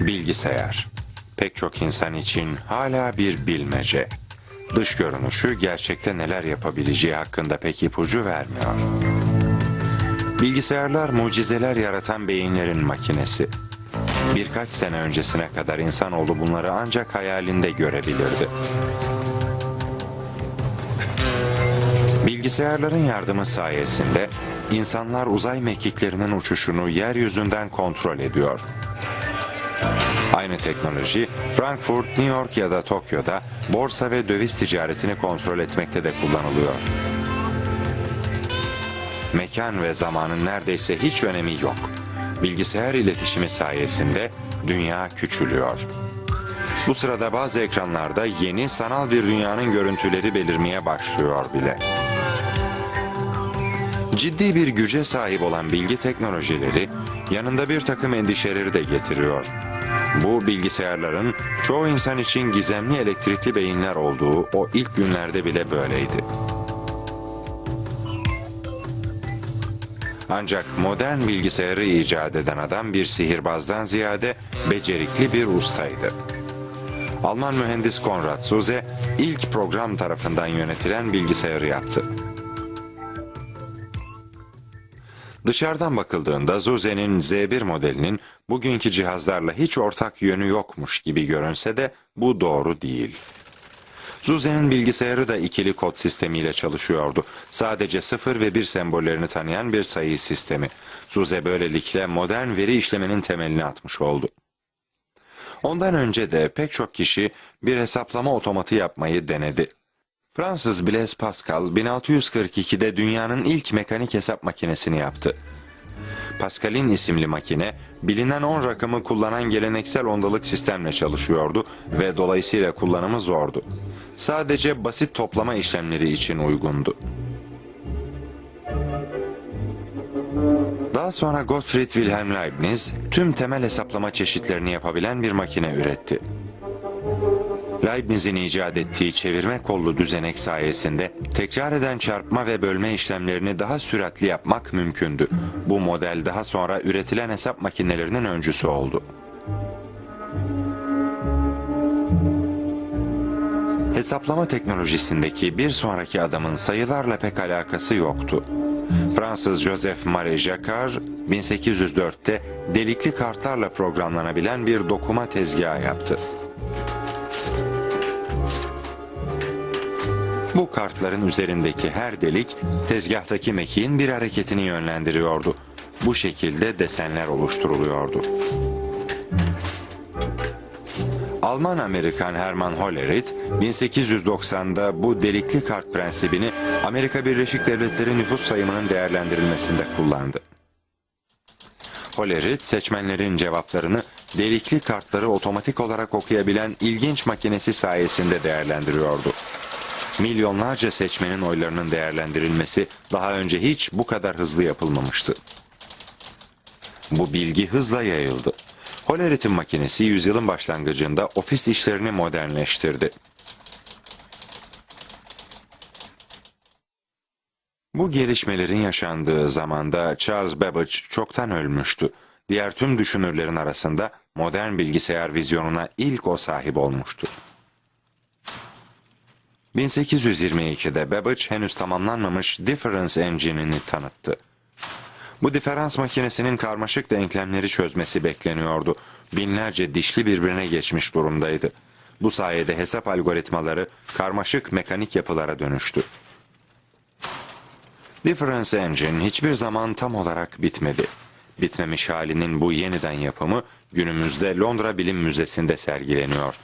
Bilgisayar. Pek çok insan için hala bir bilmece. Dış görünüşü gerçekte neler yapabileceği hakkında pek ipucu vermiyor. Bilgisayarlar mucizeler yaratan beyinlerin makinesi. Birkaç sene öncesine kadar insanoğlu bunları ancak hayalinde görebilirdi. Bilgisayarların yardımı sayesinde insanlar uzay mekiklerinin uçuşunu yeryüzünden kontrol ediyor. Aynı teknoloji Frankfurt, New York ya da Tokyo'da borsa ve döviz ticaretini kontrol etmekte de kullanılıyor. Mekan ve zamanın neredeyse hiç önemi yok. Bilgisayar iletişimi sayesinde dünya küçülüyor. Bu sırada bazı ekranlarda yeni sanal bir dünyanın görüntüleri belirmeye başlıyor bile. Ciddi bir güce sahip olan bilgi teknolojileri yanında bir takım endişeleri de getiriyor. Bu bilgisayarların çoğu insan için gizemli elektrikli beyinler olduğu o ilk günlerde bile böyleydi. Ancak modern bilgisayarı icat eden adam bir sihirbazdan ziyade becerikli bir ustaydı. Alman mühendis Konrad Zuse ilk program tarafından yönetilen bilgisayarı yaptı. Dışarıdan bakıldığında Zuse'nin Z1 modelinin bugünkü cihazlarla hiç ortak yönü yokmuş gibi görünse de bu doğru değil. Zuse'nin bilgisayarı da ikili kod sistemiyle çalışıyordu. Sadece 0 ve 1 sembollerini tanıyan bir sayı sistemi. Zuse böylelikle modern veri işlemenin temelini atmış oldu. Ondan önce de pek çok kişi bir hesaplama otomatı yapmayı denedi. Fransız Blaise Pascal 1642'de dünyanın ilk mekanik hesap makinesini yaptı. Pascal'in isimli makine bilinen 10 rakamı kullanan geleneksel ondalık sistemle çalışıyordu ve dolayısıyla kullanımı zordu. Sadece basit toplama işlemleri için uygundu. Daha sonra Gottfried Wilhelm Leibniz tüm temel hesaplama çeşitlerini yapabilen bir makine üretti. Leibniz'in icat ettiği çevirme kollu düzenek sayesinde tekrar eden çarpma ve bölme işlemlerini daha süratli yapmak mümkündü. Bu model daha sonra üretilen hesap makinelerinin öncüsü oldu. Hesaplama teknolojisindeki bir sonraki adamın sayılarla pek alakası yoktu. Fransız Joseph Marie Jacquard 1804'te delikli kartlarla programlanabilen bir dokuma tezgahı yaptı. Bu kartların üzerindeki her delik tezgahtaki mekiğin bir hareketini yönlendiriyordu. Bu şekilde desenler oluşturuluyordu. Alman-Amerikan Hermann Hollerith 1890'da bu delikli kart prensibini Amerika Birleşik Devletleri nüfus sayımının değerlendirilmesinde kullandı. Hollerith seçmenlerin cevaplarını delikli kartları otomatik olarak okuyabilen ilginç makinesi sayesinde değerlendiriyordu. Milyonlarca seçmenin oylarının değerlendirilmesi daha önce hiç bu kadar hızlı yapılmamıştı. Bu bilgi hızla yayıldı. Hollerith'in makinesi yüzyılın başlangıcında ofis işlerini modernleştirdi. Bu gelişmelerin yaşandığı zamanda Charles Babbage çoktan ölmüştü. Diğer tüm düşünürlerin arasında modern bilgisayar vizyonuna ilk o sahip olmuştu. 1822'de Babbage henüz tamamlanmamış Difference Engine'ini tanıttı. Bu diferans makinesinin karmaşık denklemleri çözmesi bekleniyordu. Binlerce dişli birbirine geçmiş durumdaydı. Bu sayede hesap algoritmaları karmaşık mekanik yapılara dönüştü. Difference Engine hiçbir zaman tam olarak bitmedi. Bitmemiş halinin bu yeniden yapımı günümüzde Londra Bilim Müzesi'nde sergileniyor.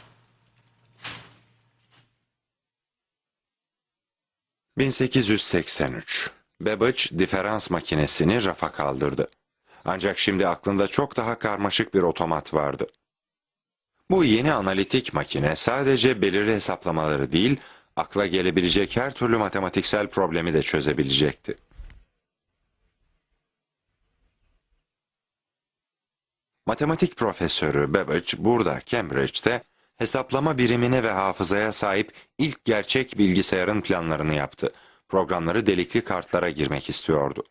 1883 Babbage diferans makinesini rafa kaldırdı. Ancak şimdi aklında çok daha karmaşık bir otomat vardı. Bu yeni analitik makine sadece belirli hesaplamaları değil, akla gelebilecek her türlü matematiksel problemi de çözebilecekti. Matematik profesörü Babbage burada Cambridge'de hesaplama birimine ve hafızaya sahip ilk gerçek bilgisayarın planlarını yaptı. Programları delikli kartlara girmek istiyordu.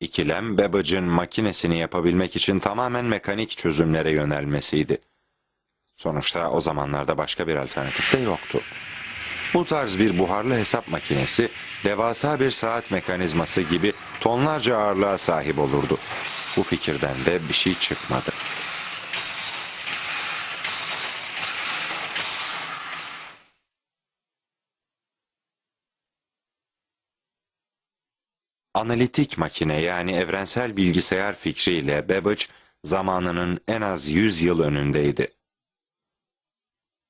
İkilem, Babbage'ın makinesini yapabilmek için tamamen mekanik çözümlere yönelmesiydi. Sonuçta o zamanlarda başka bir alternatif de yoktu. Bu tarz bir buharlı hesap makinesi, devasa bir saat mekanizması gibi tonlarca ağırlığa sahip olurdu. Bu fikirden de bir şey çıkmadı. Analitik makine yani evrensel bilgisayar fikriyle Babbage zamanının en az 100 yıl önündeydi.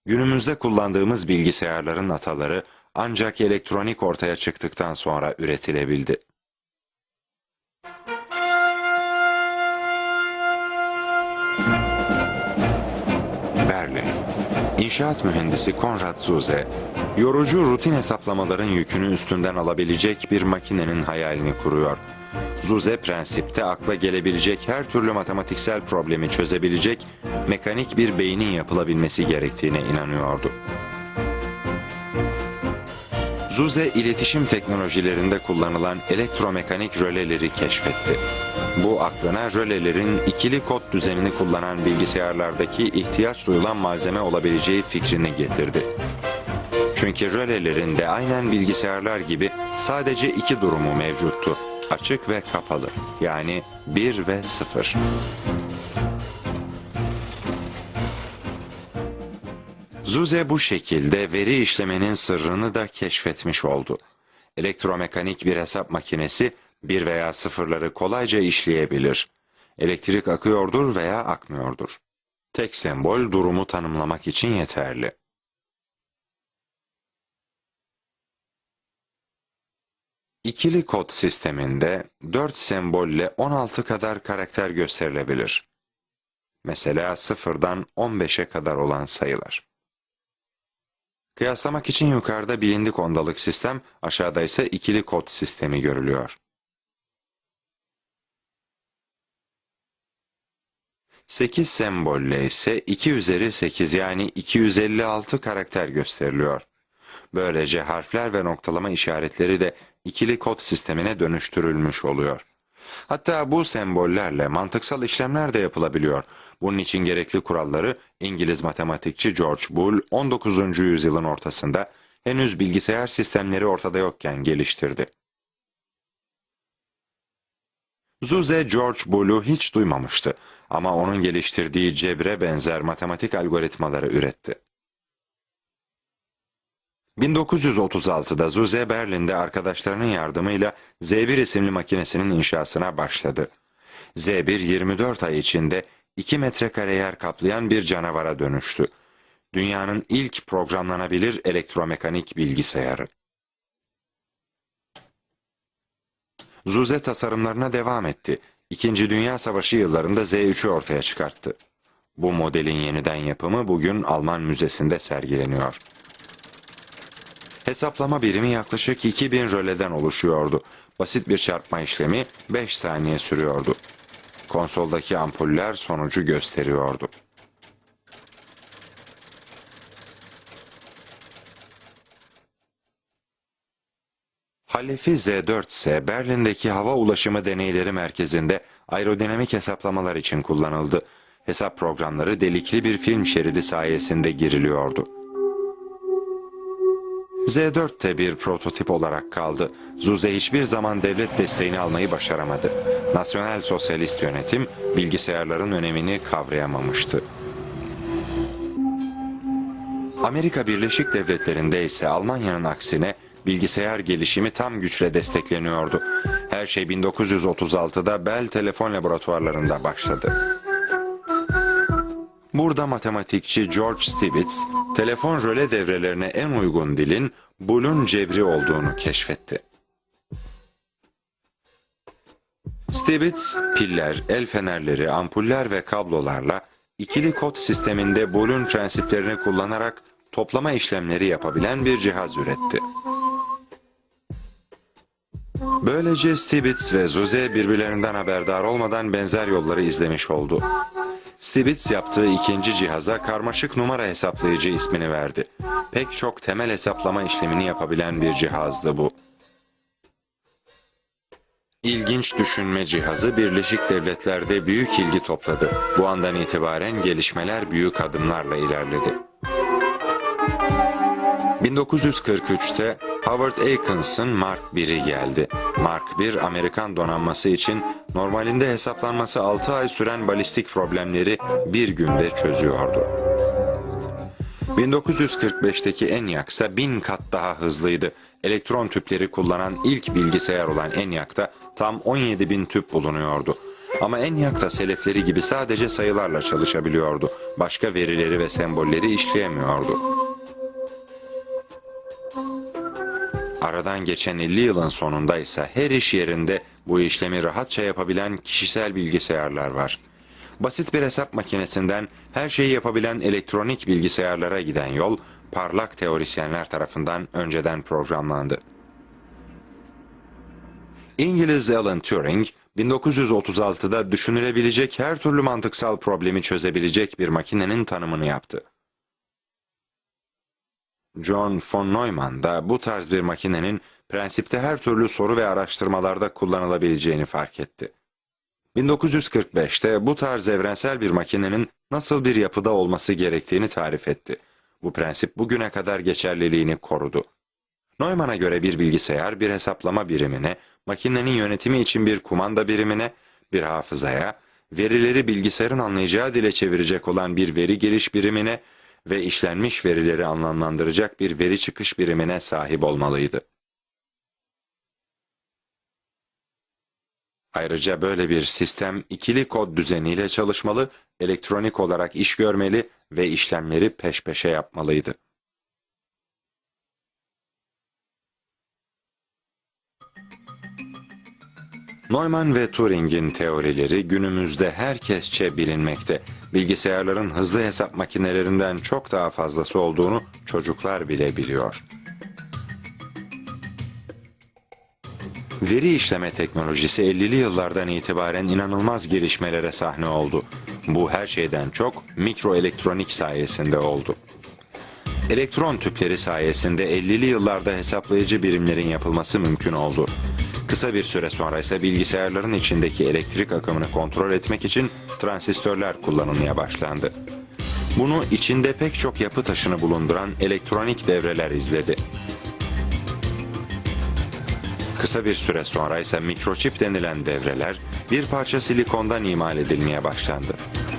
Günümüzde kullandığımız bilgisayarların ataları ancak elektronik ortaya çıktıktan sonra üretilebildi. Berlin İnşaat mühendisi Konrad Zuse, yorucu rutin hesaplamaların yükünü üstünden alabilecek bir makinenin hayalini kuruyor. Zuse prensipte akla gelebilecek her türlü matematiksel problemi çözebilecek mekanik bir beynin yapılabilmesi gerektiğine inanıyordu. Zuse iletişim teknolojilerinde kullanılan elektromekanik röleleri keşfetti. Bu aklına rölelerin ikili kod düzenini kullanan bilgisayarlardaki ihtiyaç duyulan malzeme olabileceği fikrini getirdi. Çünkü rölelerin de aynen bilgisayarlar gibi sadece iki durumu mevcuttu. Açık ve kapalı. Yani 1 ve 0. Zuse bu şekilde veri işlemenin sırrını da keşfetmiş oldu. Elektromekanik bir hesap makinesi bir veya sıfırları kolayca işleyebilir. Elektrik akıyordur veya akmıyordur. Tek sembol durumu tanımlamak için yeterli. İkili kod sisteminde 4 sembolle 16 kadar karakter gösterilebilir. Mesela sıfırdan 15'e kadar olan sayılar. Kıyaslamak için yukarıda bilindik ondalık sistem, aşağıda ise ikili kod sistemi görülüyor. 8 sembolle ise 2 üzeri 8 yani 256 karakter gösteriliyor. Böylece harfler ve noktalama işaretleri de ikili kod sistemine dönüştürülmüş oluyor. Hatta bu sembollerle mantıksal işlemler de yapılabiliyor. Bunun için gerekli kuralları İngiliz matematikçi George Boole 19. yüzyılın ortasında henüz bilgisayar sistemleri ortada yokken geliştirdi. Zuse George Boole'u hiç duymamıştı ama onun geliştirdiği cebre benzer matematik algoritmaları üretti. 1936'da Zuse Berlin'de arkadaşlarının yardımıyla Z1 isimli makinesinin inşasına başladı. Z1 24 ay içinde 2 metrekare yer kaplayan bir canavara dönüştü. Dünyanın ilk programlanabilir elektromekanik bilgisayarı. Zuse tasarımlarına devam etti. İkinci Dünya Savaşı yıllarında Z3'ü ortaya çıkarttı. Bu modelin yeniden yapımı bugün Alman Müzesi'nde sergileniyor. Hesaplama birimi yaklaşık 2000 röleden oluşuyordu. Basit bir çarpma işlemi 5 saniye sürüyordu. Konsoldaki ampuller sonucu gösteriyordu. Halefi Z4 ise Berlin'deki hava ulaşımı deneyleri merkezinde aerodinamik hesaplamalar için kullanıldı. Hesap programları delikli bir film şeridi sayesinde giriliyordu. Z4 de bir prototip olarak kaldı. Zuse hiçbir zaman devlet desteğini almayı başaramadı. Nasyonel sosyalist yönetim bilgisayarların önemini kavrayamamıştı. Amerika Birleşik Devletleri'nde ise Almanya'nın aksine bilgisayar gelişimi tam güçle destekleniyordu. Her şey 1936'da Bell Telefon Laboratuvarlarında başladı. Burada matematikçi George Stibitz, telefon röle devrelerine en uygun dilin Boole'un cebri olduğunu keşfetti. Stibitz, piller, el fenerleri, ampuller ve kablolarla ikili kod sisteminde Boole'un prensiplerini kullanarak toplama işlemleri yapabilen bir cihaz üretti. Böylece Stibitz ve Zuse birbirlerinden haberdar olmadan benzer yolları izlemiş oldu. Stibitz yaptığı ikinci cihaza karmaşık numara hesaplayıcı ismini verdi. Pek çok temel hesaplama işlemini yapabilen bir cihazdı bu. İlginç düşünme cihazı Birleşik Devletler'de büyük ilgi topladı. Bu andan itibaren gelişmeler büyük adımlarla ilerledi. 1943'te Howard Aiken's'ın Mark 1'i geldi. Mark 1 Amerikan donanması için normalinde hesaplanması 6 ay süren balistik problemleri bir günde çözüyordu. 1945'teki ENIAC ise bin kat daha hızlıydı. Elektron tüpleri kullanan ilk bilgisayar olan ENIAC'ta tam 17 bin tüp bulunuyordu. Ama ENIAC da selefleri gibi sadece sayılarla çalışabiliyordu. Başka verileri ve sembolleri işleyemiyordu. Aradan geçen 50 yılın sonunda ise her iş yerinde bu işlemi rahatça yapabilen kişisel bilgisayarlar var. Basit bir hesap makinesinden her şeyi yapabilen elektronik bilgisayarlara giden yol parlak teorisyenler tarafından önceden programlandı. İngiliz Alan Turing 1936'da düşünülebilecek her türlü mantıksal problemi çözebilecek bir makinenin tanımını yaptı. John von Neumann da bu tarz bir makinenin prensipte her türlü soru ve araştırmalarda kullanılabileceğini fark etti. 1945'te bu tarz evrensel bir makinenin nasıl bir yapıda olması gerektiğini tarif etti. Bu prensip bugüne kadar geçerliliğini korudu. Neumann'a göre bir bilgisayar bir hesaplama birimine, makinenin yönetimi için bir kumanda birimine, bir hafızaya, verileri bilgisayarın anlayacağı dile çevirecek olan bir veri giriş birimine ve işlenmiş verileri anlamlandıracak bir veri çıkış birimine sahip olmalıydı. Ayrıca böyle bir sistem ikili kod düzeniyle çalışmalı, elektronik olarak iş görmeli ve işlemleri peş peşe yapmalıydı. Neumann ve Turing'in teorileri günümüzde herkesçe bilinmekte. Bilgisayarların hızlı hesap makinelerinden çok daha fazlası olduğunu çocuklar bile biliyor. Veri işleme teknolojisi 50'li yıllardan itibaren inanılmaz gelişmelere sahne oldu. Bu her şeyden çok mikroelektronik sayesinde oldu. Elektron tüpleri sayesinde 50'li yıllarda hesaplayıcı birimlerin yapılması mümkün oldu. Kısa bir süre sonra ise bilgisayarların içindeki elektrik akımını kontrol etmek için transistörler kullanılmaya başlandı. Bunu içinde pek çok yapı taşını bulunduran elektronik devreler izledi. Kısa bir süre sonra ise mikroçip denilen devreler bir parça silikondan imal edilmeye başlandı.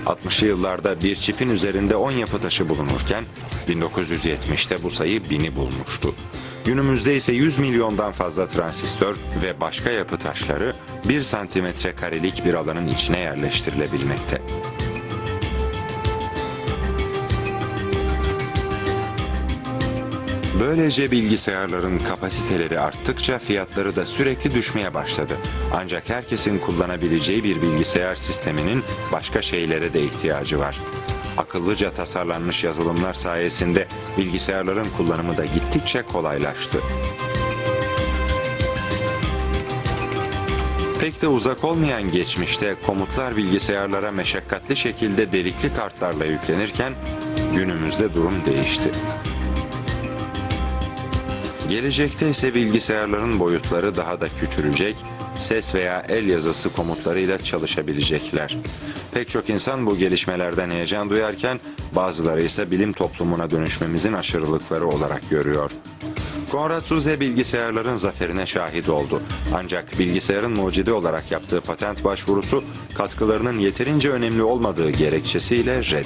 60'lı yıllarda bir çipin üzerinde 10 yapı taşı bulunurken 1970'te bu sayı 1000'i bulmuştu. Günümüzde ise 100 milyondan fazla transistör ve başka yapı taşları 1 santimetre karelik bir alanın içine yerleştirilebilmekte. Böylece bilgisayarların kapasiteleri arttıkça fiyatları da sürekli düşmeye başladı. Ancak herkesin kullanabileceği bir bilgisayar sisteminin başka şeylere de ihtiyacı var. Akıllıca tasarlanmış yazılımlar sayesinde bilgisayarların kullanımı da gittikçe kolaylaştı. Pek de uzak olmayan geçmişte komutlar bilgisayarlara meşakkatli şekilde delikli kartlarla yüklenirken günümüzde durum değişti. Gelecekte ise bilgisayarların boyutları daha da küçülecek, ses veya el yazısı komutlarıyla çalışabilecekler. Pek çok insan bu gelişmelerden heyecan duyarken bazıları ise bilim toplumuna dönüşmemizin aşırılıkları olarak görüyor. Konrad Zuse bilgisayarların zaferine şahit oldu. Ancak bilgisayarın mucidi olarak yaptığı patent başvurusu katkılarının yeterince önemli olmadığı gerekçesiyle red.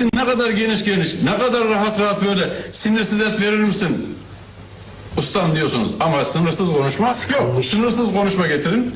Gelmişsin ne kadar geniş geniş, ne kadar rahat rahat böyle sinirsiz et verir misin? Ustam diyorsunuz ama sınırsız konuşma yok. Sınırsız konuşma getirin.